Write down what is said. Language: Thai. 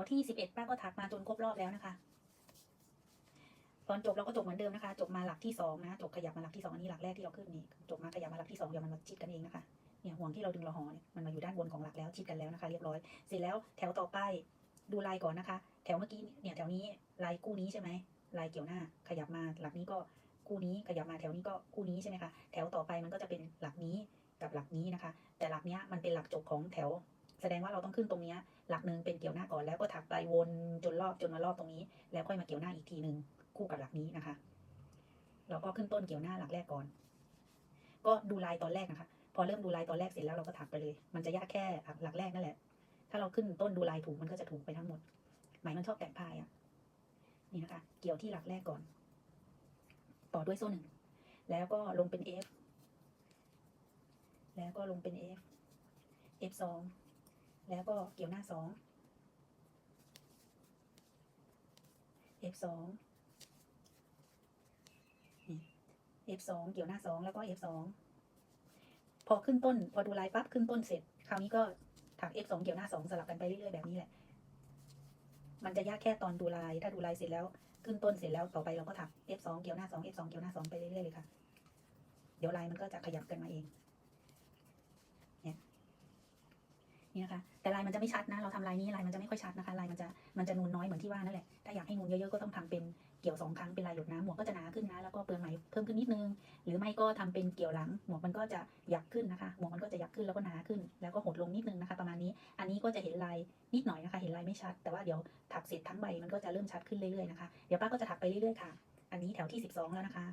วที่สิบเอ็ดป้าก็ถักมาจนครบรอบแล้วนะคะ ตอนจบเราก็จบเหมือนเดิมนะคะ จบมาหลักที่สองนะ จบขยับมาหลักที่สองอันนี้หลักแรกที่เราขึ้นนี่ จบมาขยับมาหลักที่สองเดี๋ยวมันมาชิดกันเองนะคะ เนี่ยห่วงที่เราดึงเราห่อเนี่ยมันมาอยู่ด้านบนของหลักแล้วชิดกันแล้วนะคะ เรียบร้อย เสร็จแล้วแถวต่อไปดูลายก่อนนะคะ แถวเมื่อกี้เนี่ยแถวนี้ลายคู่นี้ใช่ไหมลายเกี่ยวหน้า ขยับมาหลักนี้ก็คู่นี้ขยับมาแถวนี้ก็คู่นี้ใช่ไหมคะ แถวต่อไปมันก็จะเป็นหลักนี้กับหลักนี้นะคะ แต่หลักเนี้ยมันเป็นหลักจบของแถว แสดงว่าเราต้องขึ้นตรงนี้หลักหนึ่งเป็นเกี่ยวหน้าก่อนแล้วก็ถักไปวนจนรอบจนมารอบตรงนี้ แล้วค่อยมาเกี่ยวหน้าอีกทีหนึ่งคู่กับหลักนี้นะคะ เราก็ขึ้นต้นเกี่ยวหน้าหลักแรกก่อน ก็ดูลายตอนแรกนะคะ พอเริ่มดูลายตอนแรกเสร็จแล้วเราก็ถักไปเลย มันจะยากแค่หลักแรกนั่นแหละ ถ้าเราขึ้นต้นดูลายถูกมันก็จะถูกไปทั้งหมดหมายมันชอบแตกพายอะนี่นะคะ เกี่ยวที่หลักแรกก่อน ต่อด้วยโซ่หนึ่งแล้วก็ลงเป็น F แล้วก็ลงเป็น F F สอง แล้วก็เกี่ยวหน้าสอง F สอง F สองเกี่ยวหน้าสองแล้วก็ F สองพอขึ้นต้น พอดูลายปั๊บขึ้นต้นเสร็จ คราวนี้ก็ถัก F สองเกี่ยวหน้าสองสลับกันไปเรื่อยๆแบบนี้แหละ มันจะยากแค่ตอนดูลาย ถ้าดูลายเสร็จแล้ว ขึ้นต้นเสร็จแล้วต่อไปเราก็ถัก F สองเกี่ยวหน้าสอง F สองเกี่ยวหน้าสองไปเรื่อยๆเลยค่ะ เดี๋ยวลายมันก็จะขยับกันมาเอง เนี่ย นี่นะคะแต่ลายมันจะไม่ชัดนะ เราทำลายนี้ลายมันจะไม่ค่อยชัดนะคะลายมันจะมันจะนูนน้อยเหมือนที่ว่านั่นแหละถ้าอยากให้นูนเยอะๆก็ต้องทำเป็นเกี่ยวสองครั้งเป็นลายหยดน้ำหมวกก็จะหนาขึ้นนะแล้วก็เปลืองไหมเพิ่มขึ้นนิดนึง หรือไม่ก็ทำเป็นเกี่ยวหลัง หมวกมันก็จะหยักขึ้นนะคะ หมวกมันก็จะหยักขึ้นแล้วก็หนาขึ้น แล้วก็หดลงนิดนึงนะคะ ประมาณนี้ อันนี้ก็จะเห็นลายนิดหน่อยนะคะ เห็นลายไม่ชัด แต่ว่าเดี๋ยวถักเสร็จทั้งใบมันก็จะเริ่มชัดขึ้นเรื่อยๆนะคะเดี๋ยวป้าก็จะถักไปเรื่อยๆค่ะ อันนี้แถวที่ 12 แล้วนะคะ